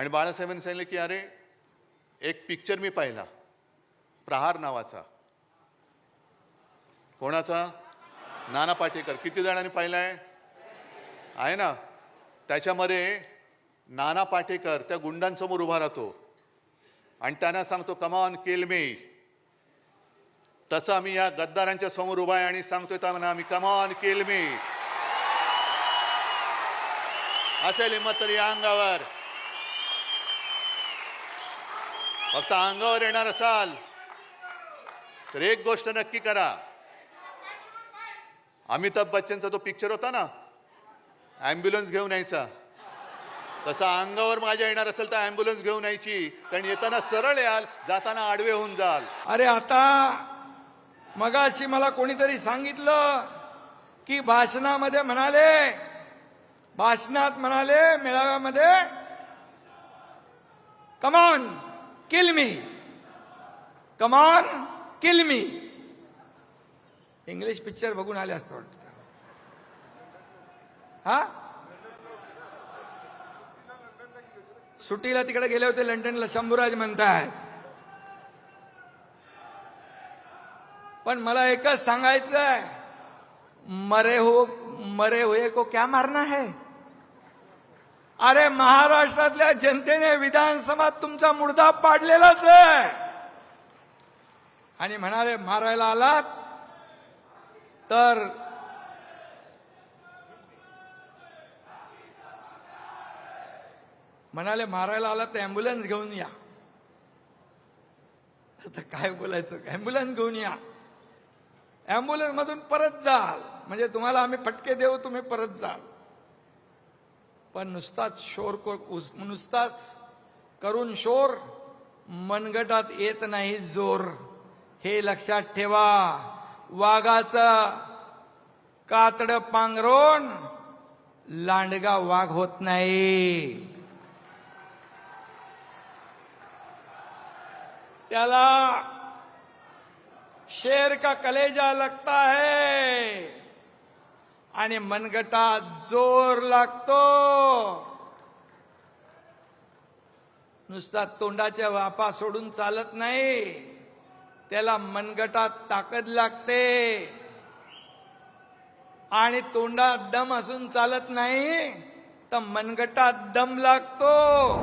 आणि बाळासाहेबांनी सांगितलं की अरे एक पिक्चर मी पाहिला प्रहार नावाचा. कोणाचा? नाना पाटेकर. किती जणांनी पाहिला आहे ना? त्याच्यामध्ये नाना पाटेकर त्या गुंडांसमोर उभा राहतो. आणि त्यांना सांगतो कमान केल मे तसं आम्ही या गद्दारांच्या समोर उभा आहे आणि सांगतोय त्यांना आम्ही कमान केल मे असेल हिंमत तरी या अंगावर. फक्त अंगावर येणार असाल तर एक गोष्ट नक्की करा. अमिताभ बच्चनचा तो पिक्चर होता ना ॲम्ब्युलन्स घेऊन यायचा. तसा अंगावर माझ्या येणार असेल तर ॲम्ब्युलन्स घेऊन यायची. कारण येताना सरळ याल जाताना आडवे होऊन जाल. अरे आता मगाशी मला कोणीतरी सांगितलं की भाषणामध्ये म्हणाले भाषणात म्हणाले मेळाव्यामध्ये come on kill me come on kill me English picture बघून आले असतं वाटतं. हा? सुट्टीला तिकडे गेले होते लंडनला शंभूराज म्हणतायत. पण मला एकच सांगायचं आहे मरे हो मरे हुए को क्या मारना है? अरे महाराष्ट्रातल्या जनतेने विधानसभात तुमचा मुर्दा पाडलेलाच आहे. आणि म्हणाले मारायला आलात? तर म्हणाले मारायला आलात तर अँब्युलन्स घेऊन या. आता काय बोलायचं? अँब्युलन्स घेऊन या. अँब्युलन्स मधून परत जाल. म्हणजे तुम्हाला आम्ही फटके देऊ तुम्ही परत जाल. पण नुसताच शोर नुसताच करून शोर मनगटात येत नाही जोर. हे लक्षात ठेवा. वाघाचं कातड पांघरून लांडगा वाघ होत नाही. त्याला शेर का कलेजा लगता है? आणि मनगटात जोर लागतो. नुसता तोंडाच्या वापा सोडून चालत नाही. त्याला मनगटात ताकद लागते. आणि तोंडात दम असून चालत नाही तर मनगटात दम लागतो.